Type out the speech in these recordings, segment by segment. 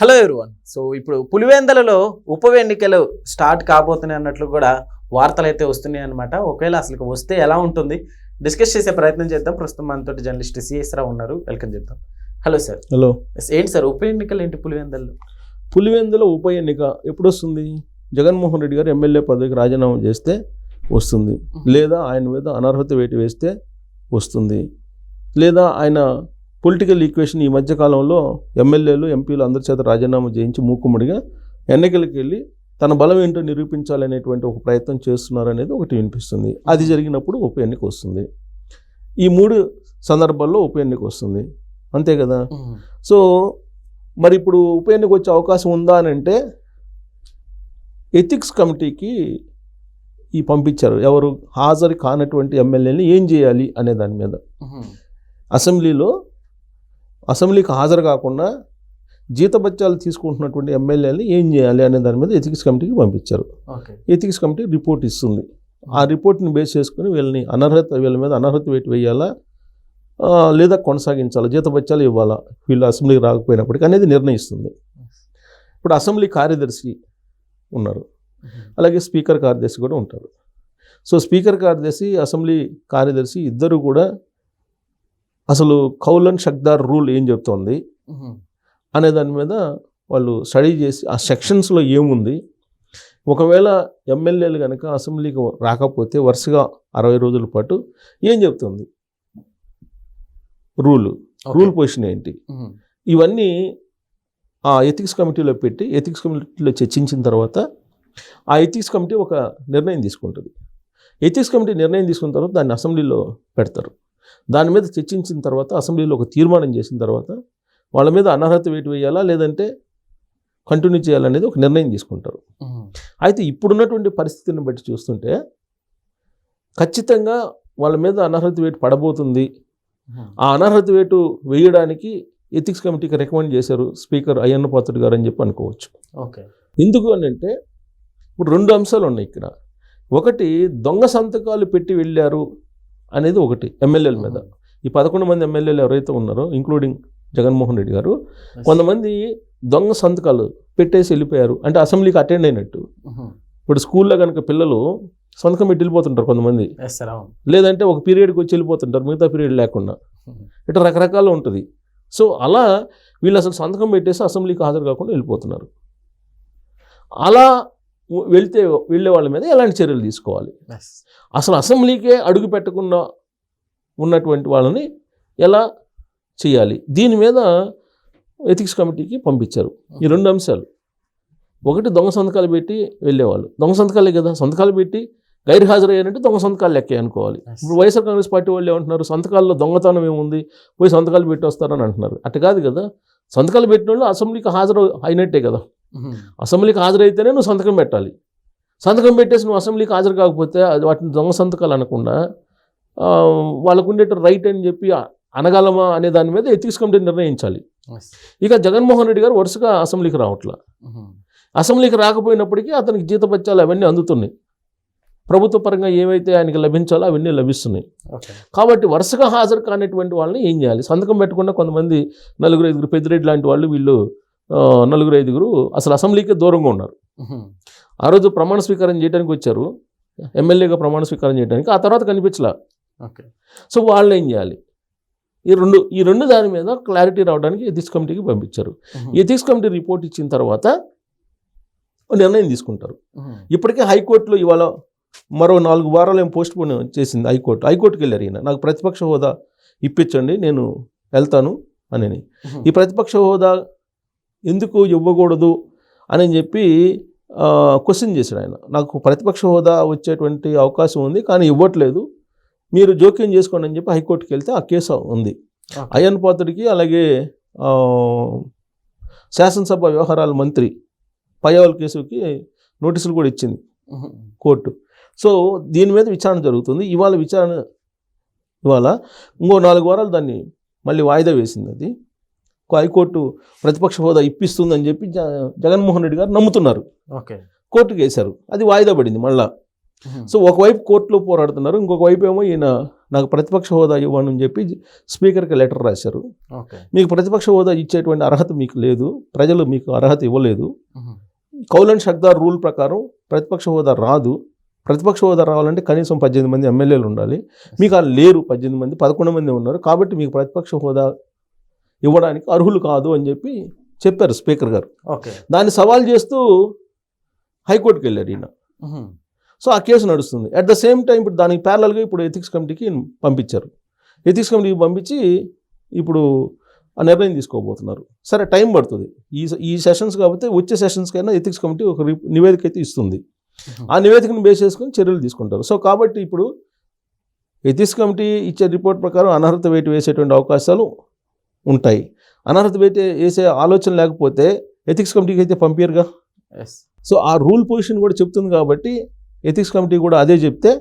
Hello everyone so ఇప్పుడు పులివెందలలో ఉప ఎన్నికలు స్టార్ట్ కాబోతున్నాయి అన్నట్లు కూడా వార్తలు అయితే వస్తున్నాయి అనమాట ఒకవేళ అసలు వస్తే ఎలా ఉంటుంది? డిస్కస్ చేసే ప్రయత్నం చేద్దాం. ప్రస్తుతం మనతో జర్నలిస్ట్ సిఎస్ రావు ఉన్నారు వెల్కమ్ చేద్దాం హలో సార్ హలో ఏంటి సార్ ఉప ఎన్నికలు ఏంటి పులివెందల్లో? పులివెందుల ఉప ఎన్నిక ఎప్పుడు వస్తుంది జగన్మోహన్ రెడ్డి గారు ఎమ్మెల్యే పదవికి రాజీనామా చేస్తే వస్తుంది. లేదా ఆయన మీద అనర్హత వేటు వేస్తే వస్తుంది. లేదా ఆయన పొలిటికల్ ఈక్వేషన్ ఈ మధ్య కాలంలో ఎమ్మెల్యేలు ఎంపీలు అందరి చేత రాజీనామా చేయించి మూకుమ్మడిగా ఎన్నికలకు వెళ్ళి తన బలం ఏంటో నిరూపించాలనేటువంటి ఒక ప్రయత్నం చేస్తున్నారు అనేది ఒకటి వినిపిస్తుంది. అది జరిగినప్పుడు ఉప ఎన్నిక వస్తుంది. ఈ మూడు సందర్భాల్లో ఉప ఎన్నిక వస్తుంది. అంతే కదా? సో మరి ఇప్పుడు ఉప ఎన్నిక వచ్చే అవకాశం ఉందా అని అంటే ఎథిక్స్ కమిటీకి ఈ పంపించారు. ఎవరు హాజరు కానటువంటి ఎమ్మెల్యేని ఏం చేయాలి అనే దాని మీద. అసెంబ్లీలో అసెంబ్లీకి హాజరు కాకుండా జీతబత్యాలు తీసుకుంటున్నటువంటి ఎమ్మెల్యేని ఏం చేయాలి అనే దాని మీద ఎథిక్స్ కమిటీకి పంపించారు. ఎథిక్స్ కమిటీ రిపోర్ట్ ఇస్తుంది. ఆ రిపోర్ట్ని బేస్ చేసుకుని వీళ్ళని అనర్హత వీళ్ళ మీద అనర్హత వేటు వేయాలా లేదా కొనసాగించాలా? జీతబత్యాలు ఇవ్వాలా? వీళ్ళు అసెంబ్లీకి రాకపోయినప్పటికీ అనేది నిర్ణయిస్తుంది. ఇప్పుడు అసెంబ్లీ కార్యదర్శి ఉన్నారు. అలాగే స్పీకర్ కార్యదర్శి కూడా ఉంటారు. సో స్పీకర్ కార్యదర్శి అసెంబ్లీ కార్యదర్శి ఇద్దరు కూడా అసలు కౌలన్ షక్దార్ రూల్ ఏం చెప్తోంది? అనే దాని మీద వాళ్ళు స్టడీ చేసి ఆ సెక్షన్స్లో ఏముంది? ఒకవేళ ఎమ్మెల్యేలు కనుక అసెంబ్లీకి రాకపోతే వరుసగా అరవై రోజుల పాటు ఏం చెప్తుంది? రూల్. రూల్ పొజిషన్ ఏంటి? ఇవన్నీ ఆ ఎథిక్స్ కమిటీలో పెట్టి ఎథిక్స్ కమిటీలో చర్చించిన తర్వాత ఆ ఎథిక్స్ కమిటీ ఒక నిర్ణయం తీసుకుంటుంది. ఎథిక్స్ కమిటీ నిర్ణయం తీసుకున్న తర్వాత దాన్ని అసెంబ్లీలో పెడతారు. దాని మీద చర్చించిన తర్వాత అసెంబ్లీలో ఒక తీర్మానం చేసిన తర్వాత వాళ్ళ మీద అనర్హత వేటు వేయాలా లేదంటే కంటిన్యూ చేయాలనేది ఒక నిర్ణయం తీసుకుంటారు. అయితే ఇప్పుడున్నటువంటి పరిస్థితిని బట్టి చూస్తుంటే ఖచ్చితంగా వాళ్ళ మీద అనర్హత వేటు పడబోతుంది. ఆ అనర్హత వేటు వేయడానికి ఎథిక్స్ కమిటీకి రికమెండ్ చేశారు స్పీకర్ అయ్యన్న పాత్రుడు గారు అని చెప్పి అనుకోవచ్చు. ఓకే. ఎందుకు అని అంటే ఇప్పుడు రెండు అంశాలు ఉన్నాయి ఇక్కడ. ఒకటి దొంగ సంతకాలు పెట్టి వెళ్ళారు. అనేది ఒకటి ఎమ్మెల్యేల మీద. ఈ పదకొండు మంది ఎమ్మెల్యేలు ఎవరైతే ఉన్నారో ఇంక్లూడింగ్ జగన్మోహన్ రెడ్డి గారు కొంతమంది దొంగ సంతకాలు పెట్టేసి వెళ్ళిపోయారు. అంటే అసెంబ్లీకి అటెండ్ అయినట్టు. ఇప్పుడు స్కూల్లో కనుక పిల్లలు సంతకం పెట్టి వెళ్ళిపోతుంటారు కొంతమంది. లేదంటే ఒక పీరియడ్కి వచ్చి వెళ్ళిపోతుంటారు మిగతా పీరియడ్ లేకుండా. ఇట్లా రకరకాలు ఉంటుంది. సో అలా వీళ్ళు అసలు సంతకం పెట్టేసి అసెంబ్లీకి హాజరు కాకుండా వెళ్ళిపోతున్నారు. అలా వెళ్తే వెళ్ళే వాళ్ళ మీద ఎలాంటి చర్యలు తీసుకోవాలి? అసలు అసెంబ్లీకే అడుగు పెట్టకుండా ఉన్నటువంటి వాళ్ళని ఎలా చేయాలి? దీని మీద ఎథిక్స్ కమిటీకి పంపించారు. ఈ రెండు అంశాలు. ఒకటి దొంగ సంతకాలు పెట్టి వెళ్ళేవాళ్ళు. దొంగ సంతకాలే కదా? సంతకాలు పెట్టి గైర్ హాజరయ్యారంటే దొంగ సంతకాలు లెక్కే అనుకోవాలి. ఇప్పుడు వైఎస్ఆర్ కాంగ్రెస్ పార్టీ వాళ్ళు ఏమంటున్నారు? సంతకాల్లో దొంగతనం ఏముంది? పోయి సంతకాలు పెట్టి వస్తారని అంటున్నారు. అట్ట కాదు కదా? సంతకాలు పెట్టిన వాళ్ళు అసెంబ్లీకి హాజరు అయినట్టే కదా? అసెంబ్లీకి హాజరైతేనే నువ్వు సంతకం పెట్టాలి. సంతకం పెట్టేసి నువ్వు అసెంబ్లీకి హాజరు కాకపోతే అది వాటిని దొంగ సంతకాలు అనకుండా వాళ్ళకు ఉండే రైట్ అని చెప్పి అనగలమా అనే దాని మీద ఎథిక్స్ కమిటీ నిర్ణయించాలి. ఇక జగన్మోహన్ రెడ్డి గారు వరుసగా అసెంబ్లీకి రావట్లా. అసెంబ్లీకి రాకపోయినప్పటికీ అతనికి జీతపత్యాలు అవన్నీ అందుతున్నాయి. ప్రభుత్వ పరంగా ఏవైతే ఆయనకి లభించాలో అవన్నీ లభిస్తున్నాయి. కాబట్టి వరుసగా హాజరు కానిటువంటి వాళ్ళని ఏం చేయాలి? సంతకం పెట్టకుండా కొంతమంది నలుగురు ఐదుగురు పెద్దిరెడ్డి లాంటి వాళ్ళు వీళ్ళు నలుగురు ఐదుగురు అసలు అసెంబ్లీకి దూరంగా ఉన్నారు. ఆ రోజు ప్రమాణ స్వీకారం చేయడానికి వచ్చారు. ఎమ్మెల్యేగా ప్రమాణ స్వీకారం చేయడానికి. ఆ తర్వాత కనిపించలా. ఓకే. సో వాళ్ళు ఏం చేయాలి? ఈ రెండు ఈ రెండు దాని మీద క్లారిటీ రావడానికి ఎథిక్స్ కమిటీకి పంపించారు. ఎథిక్స్ కమిటీ రిపోర్ట్ ఇచ్చిన తర్వాత నిర్ణయం తీసుకుంటారు. ఇప్పటికే హైకోర్టులో ఇవాళ మరో నాలుగు వారాలు ఏం పోస్ట్ పోన్ చేసింది హైకోర్టు. హైకోర్టుకి వెళ్ళారు ఈయన. నాకు ప్రతిపక్ష హోదా ఇప్పించండి నేను వెళ్తాను అని ఈ ప్రతిపక్ష హోదా ఎందుకు ఇవ్వకూడదు అని చెప్పి క్వశ్చన్ చేశాడు ఆయన. నాకు ప్రతిపక్ష హోదా వచ్చేటువంటి అవకాశం ఉంది కానీ ఇవ్వట్లేదు. మీరు జోక్యం చేసుకోండి అని చెప్పి హైకోర్టుకి వెళ్తే ఆ కేసు ఉంది. అయ్యన్ పాత్రుడికి అలాగే శాసనసభ వ్యవహారాల మంత్రి పయ్యవల్ కేసుకి నోటీసులు కూడా ఇచ్చింది కోర్టు. సో దీని మీద విచారణ జరుగుతుంది. ఇవాళ విచారణ ఇవాళ ఇంకో నాలుగు వారాలు దాన్ని మళ్ళీ వాయిదా వేసింది అది. హైకోర్టు ప్రతిపక్ష హోదా ఇప్పిస్తుందని చెప్పి జ జగన్మోహన్ రెడ్డి గారు నమ్ముతున్నారు. ఓకే. కోర్టుకు వేశారు. అది వాయిదా పడింది మళ్ళా. సో ఒకవైపు కోర్టులో పోరాడుతున్నారు ఇంకొక వైపు ఏమో ఈయన నాకు ప్రతిపక్ష హోదా ఇవ్వండి అని చెప్పి స్పీకర్కి లెటర్ రాశారు. మీకు ప్రతిపక్ష హోదా ఇచ్చేటువంటి అర్హత మీకు లేదు ప్రజలు మీకు అర్హత ఇవ్వలేదు. కౌలన్ షక్దార్ రూల్ ప్రకారం ప్రతిపక్ష హోదా రాదు. ప్రతిపక్ష హోదా రావాలంటే కనీసం పద్దెనిమిది మంది ఎమ్మెల్యేలు ఉండాలి. మీకు ఆ లేరు పద్దెనిమిది మంది పదకొండు మంది ఉన్నారు. కాబట్టి మీకు ప్రతిపక్ష హోదా ఇవ్వడానికి అర్హులు కాదు అని చెప్పి చెప్పారు స్పీకర్ గారు. దాన్ని సవాల్ చేస్తూ హైకోర్టుకి వెళ్ళారు ఈయన. సో ఆ కేసు నడుస్తుంది. అట్ ద సేమ్ టైం ఇప్పుడు దానికి ప్యారలల్గా ఇప్పుడు ఎథిక్స్ కమిటీకి పంపించారు. ఎథిక్స్ కమిటీకి పంపించి ఇప్పుడు ఆ నిర్ణయం తీసుకోబోతున్నారు. సరే టైం పడుతుంది. ఈ ఈ సెషన్స్ కాబట్టి వచ్చే సెషన్స్కైనా ఎథిక్స్ కమిటీ ఒక రి- నివేదిక అయితే ఇస్తుంది. ఆ నివేదికను బేస్ చేసుకొని చర్యలు తీసుకుంటారు. సో కాబట్టి ఇప్పుడు ఎథిక్స్ కమిటీ ఇచ్చే రిపోర్ట్ ప్రకారం అనర్హత వేటు వేసేటువంటి అవకాశాలు ఉంటాయి. అనర్హత వేటు వేసే ఆలోచన లేకపోతే ఎథిక్స్ కమిటీకి అయితే పంపించరుగా ఎస్ సో ఆ రూల్ పొజిషన్ కూడా చెప్తుంది కాబట్టి ఎథిక్స్ కమిటీ కూడా అదే చెప్తే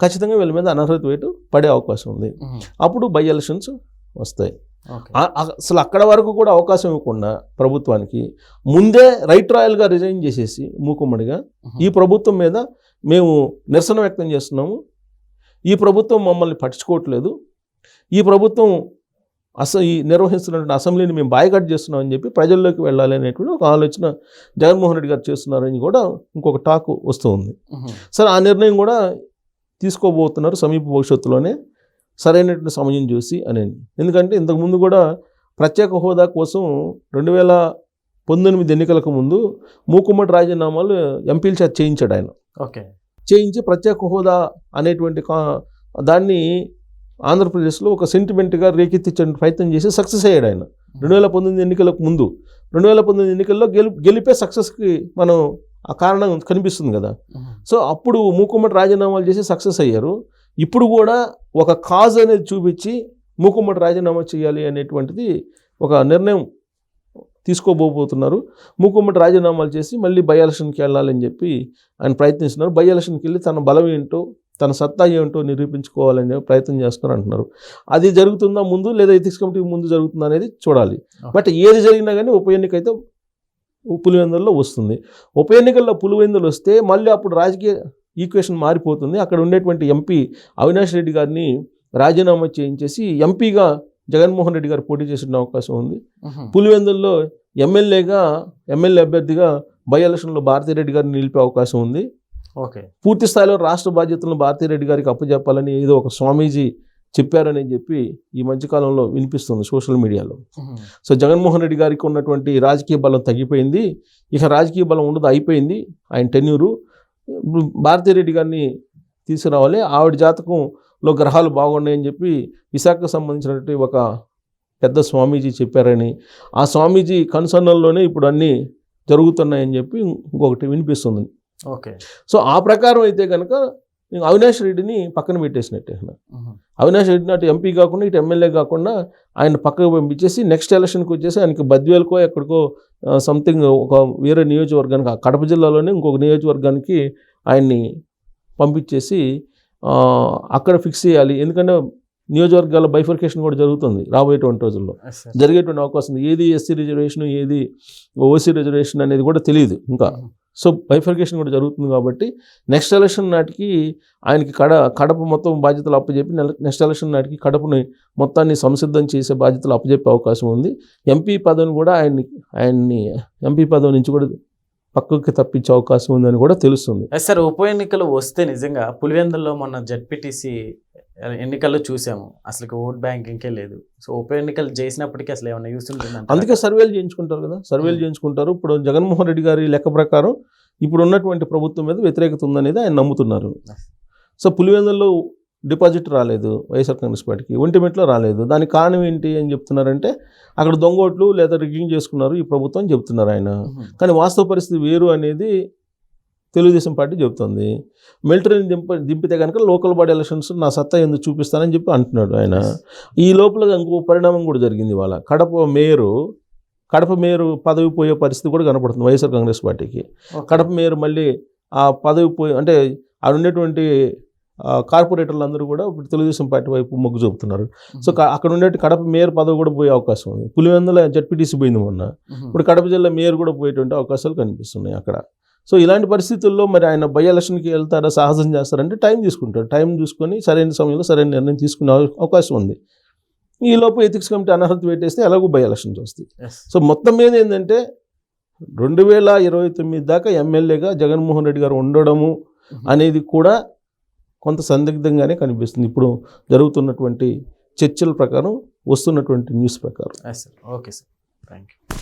ఖచ్చితంగా వీళ్ళ మీద అనర్హత వేటు పడే అవకాశం ఉంది. అప్పుడు బై ఎలక్షన్స్ వస్తాయి. అసలు అక్కడ వరకు కూడా అవకాశం ఇవ్వకుండా ప్రభుత్వానికి ముందే రైట్ రాయల్గా రిజైన్ చేసేసి మూకుమ్మడిగా ఈ ప్రభుత్వం మీద మేము నిరసన వ్యక్తం చేస్తున్నాము. ఈ ప్రభుత్వం మమ్మల్ని పట్టించుకోవట్లేదు. ఈ ప్రభుత్వం అస ఈ నిర్వహిస్తున్నటువంటి అసెంబ్లీని మేము బాయ్కట్ చేస్తున్నాం అని చెప్పి ప్రజల్లోకి వెళ్ళాలి అనేటువంటి ఒక ఆలోచన జగన్మోహన్ రెడ్డి గారు చేస్తున్నారని కూడా ఇంకొక టాక్ వస్తూ ఉంది సరే ఆ నిర్ణయం కూడా తీసుకోబోతున్నారు సమీప భవిష్యత్తులోనే సరైనటువంటి సమయం చూసి అని ఎందుకంటే ఇంతకుముందు కూడా ప్రత్యేక హోదా కోసం రెండు వేల పంతొమ్మిది ఎన్నికలకు ముందు మూకుమ్మడి రాజీనామాలు ఎంపీల చేత చేయించాడు ఆయన. ఓకే. చేయించి ప్రత్యేక హోదా అనేటువంటి కా- దాన్ని ఆంధ్రప్రదేశ్లో ఒక సెంటిమెంట్గా రేకెత్తించే ప్రయత్నం చేసి సక్సెస్ అయ్యాడు ఆయన. రెండు వేల పంతొమ్మిది ఎన్నికలకు ముందు. రెండు వేల పంతొమ్మిది ఎన్నికల్లో గెలు గెలిపే సక్సెస్కి మనం ఆ కారణం కనిపిస్తుంది కదా. సో అప్పుడు మూకుమ్మడి రాజీనామాలు చేసి సక్సెస్ అయ్యారు. ఇప్పుడు కూడా ఒక కాజ్ అనేది చూపించి మూకుమ్మడి రాజీనామా చేయాలి అనేటువంటిది ఒక నిర్ణయం తీసుకోబోతున్నారు. మూకుమ్మడి రాజీనామాలు చేసి మళ్ళీ బై ఎలక్షన్కి వెళ్ళాలని చెప్పి ఆయన ప్రయత్నిస్తున్నారు. బై ఎలక్షన్కి వెళ్ళి తన బలం ఏంటో తన సత్తా ఏంటో నిరూపించుకోవాలని ప్రయత్నం చేస్తున్నారు అంటున్నారు అది జరుగుతుందా ముందు లేదా ఎథిక్స్ కమిటీ ముందు జరుగుతుందా అనేది చూడాలి. బట్ ఏది జరిగినా కానీ ఉప ఎన్నిక అయితే పులివెందుల్లో వస్తుంది. ఉప ఎన్నికల్లో పులివెందులు వస్తే మళ్ళీ అప్పుడు రాజకీయ ఈక్వేషన్ మారిపోతుంది. అక్కడ ఉండేటువంటి ఎంపీ అవినాష్ రెడ్డి గారిని రాజీనామా చేయించేసి ఎంపీగా జగన్మోహన్ రెడ్డి గారు పోటీ చేసిన అవకాశం ఉంది. పులివెందుల్లో ఎమ్మెల్యేగా ఎమ్మెల్యే అభ్యర్థిగా బై ఎలక్షన్లో భారతిరెడ్డి గారిని నిలిపే అవకాశం ఉంది. పూర్తి స్థాయిలో రాష్ట్ర బాధ్యతలను భారతిరెడ్డి గారికి అప్పచెప్పాలని ఏదో ఒక స్వామీజీ చెప్పారని చెప్పి ఈ మధ్యకాలంలో వినిపిస్తుంది సోషల్ మీడియాలో. సో జగన్మోహన్ రెడ్డి గారికి ఉన్నటువంటి రాజకీయ బలం తగ్గిపోయింది. ఇక రాజకీయ బలం ఉండదు అయిపోయింది. ఆయన టెన్యూరు. భారతిరెడ్డి గారిని తీసుకురావాలి. ఆవిడ జాతకంలో గ్రహాలు బాగున్నాయని చెప్పి విశాఖకు సంబంధించినటువంటి ఒక పెద్ద స్వామీజీ చెప్పారని ఆ స్వామీజీ కన్సర్నల్లోనే ఇప్పుడు అన్నీ జరుగుతున్నాయని చెప్పి ఇంకొకటి వినిపిస్తుంది. ఓకే. సో ఆ ప్రకారం అయితే కనుక నేను అవినాష్ రెడ్డిని పక్కన పెట్టేసినట్టే. అవినాష్ రెడ్డిని అటు ఎంపీ కాకుండా ఇటు ఎమ్మెల్యే కాకుండా ఆయన పక్కకు పంపించేసి నెక్స్ట్ ఎలక్షన్కి వచ్చేసి ఆయనకి బద్వేలకో ఎక్కడికో సంథింగ్ ఒక వేరే నియోజకవర్గానికి కడప జిల్లాలోనే ఇంకొక నియోజకవర్గానికి ఆయన్ని పంపించేసి అక్కడ ఫిక్స్ చేయాలి. ఎందుకంటే నియోజకవర్గాల బైఫర్కేషన్ కూడా జరుగుతుంది రాబోయేటువంటి రోజుల్లో. జరిగేటువంటి అవకాశం ఉంది. ఏది ఎస్సీ రిజర్వేషన్ ఏది ఓసీ రిజర్వేషన్ అనేది కూడా తెలియదు ఇంకా. సో బైఫర్కేషన్ కూడా జరుగుతుంది కాబట్టి నెక్స్ట్ ఎలక్షన్ నాటికి ఆయనకి కడ కడప మొత్తం బాధ్యతలు అప్పచెప్పి నెక్స్ట్ ఎలక్షన్ నాటికి కడపని మొత్తాన్ని సంసిద్ధం చేసే బాధ్యతలు అప్పచెప్పే అవకాశం ఉంది. ఎంపీ పదవిని కూడా ఆయన్ని ఆయన్ని ఎంపీ పదవి నుంచి కూడా పక్కకి తప్పించే అవకాశం ఉందని కూడా తెలుస్తుంది. సార్ ఉప ఎన్నికలు వస్తే నిజంగా పులివెందుల్లో మొన్న జడ్పీటీసీ ఎన్నికల్లో చూసాము. అసలు ఓట్ బ్యాంకింగ్కే లేదు. సో ఉప ఎన్నికలు చేసినప్పటికీ అసలు ఏమైనా యూస్ ఉంటుంది అందుకే సర్వేలు చేయించుకుంటారు కదా. సర్వేలు Hmm. చేయించుకుంటారు. ఇప్పుడు జగన్మోహన్ రెడ్డి గారి లెక్క ప్రకారం ఇప్పుడు ఉన్నటువంటి ప్రభుత్వం మీద వ్యతిరేకత ఉందనేది ఆయన నమ్ముతున్నారు. సో పులివెందుల్లో డిపాజిట్ రాలేదు. వైఎస్ఆర్ కాంగ్రెస్ పార్టీకి ఒంటిమిట్లో రాలేదు. దానికి కారణం ఏంటి అని చెప్తున్నారంటే అక్కడ దొంగోట్లు లేదా రిగ్గింగ్ చేసుకున్నారు ఈ ప్రభుత్వం చెప్తున్నారు ఆయన. కానీ వాస్తవ పరిస్థితి వేరు అనేది తెలుగుదేశం పార్టీ చెబుతుంది మిలిటరీని దింప దింపితే కనుక లోకల్ బాడీ ఎలక్షన్స్ నా సత్తా ఎందుకు చూపిస్తానని చెప్పి అంటున్నాడు ఆయన. ఈ లోపల ఇంకో పరిణామం కూడా జరిగింది వాళ్ళ కడప మేయరు కడప మేయరు పదవి పోయే పరిస్థితి కూడా కనపడుతుంది వైఎస్ఆర్ కాంగ్రెస్ పార్టీకి. కడప మేయర్ మళ్ళీ ఆ పదవి పోయి అంటే ఆడ ఉండేటువంటి కార్పొరేటర్లు అందరూ కూడా ఇప్పుడు తెలుగుదేశం పార్టీ వైపు మొగ్గు చూపుతున్నారు. సో అక్కడ ఉండే కడప మేయర్ పదవి కూడా పోయే అవకాశం ఉంది. పులివెందుల జడ్పీటీసీ పోయింది మొన్న. ఇప్పుడు కడప జిల్లా మేయర్ కూడా పోయేటువంటి అవకాశాలు కనిపిస్తున్నాయి అక్కడ. సో ఇలాంటి పరిస్థితుల్లో మరి ఆయన బై ఎలక్షన్కి వెళ్తారా సాహసం చేస్తారంటే టైం తీసుకుంటాడు. టైం చూసుకొని సరైన సమయంలో సరైన నిర్ణయం తీసుకునే అవ- అవకాశం ఉంది. ఈ లోపు ఎథిక్స్ కమిటీ అనర్హత పెట్టేస్తే ఎలాగో బై ఎలక్షన్స్ వస్తాయి. సో మొత్తం మీద ఏంటంటే రెండు వేల ఇరవై తొమ్మిది దాకా ఎమ్మెల్యేగా జగన్మోహన్ రెడ్డి గారు ఉండడము అనేది కూడా కొంత సందిగ్ధంగానే కనిపిస్తుంది. ఇప్పుడు జరుగుతున్నటువంటి చర్చల ప్రకారం వస్తున్నటువంటి న్యూస్ ప్రకారం. Okay sir thank you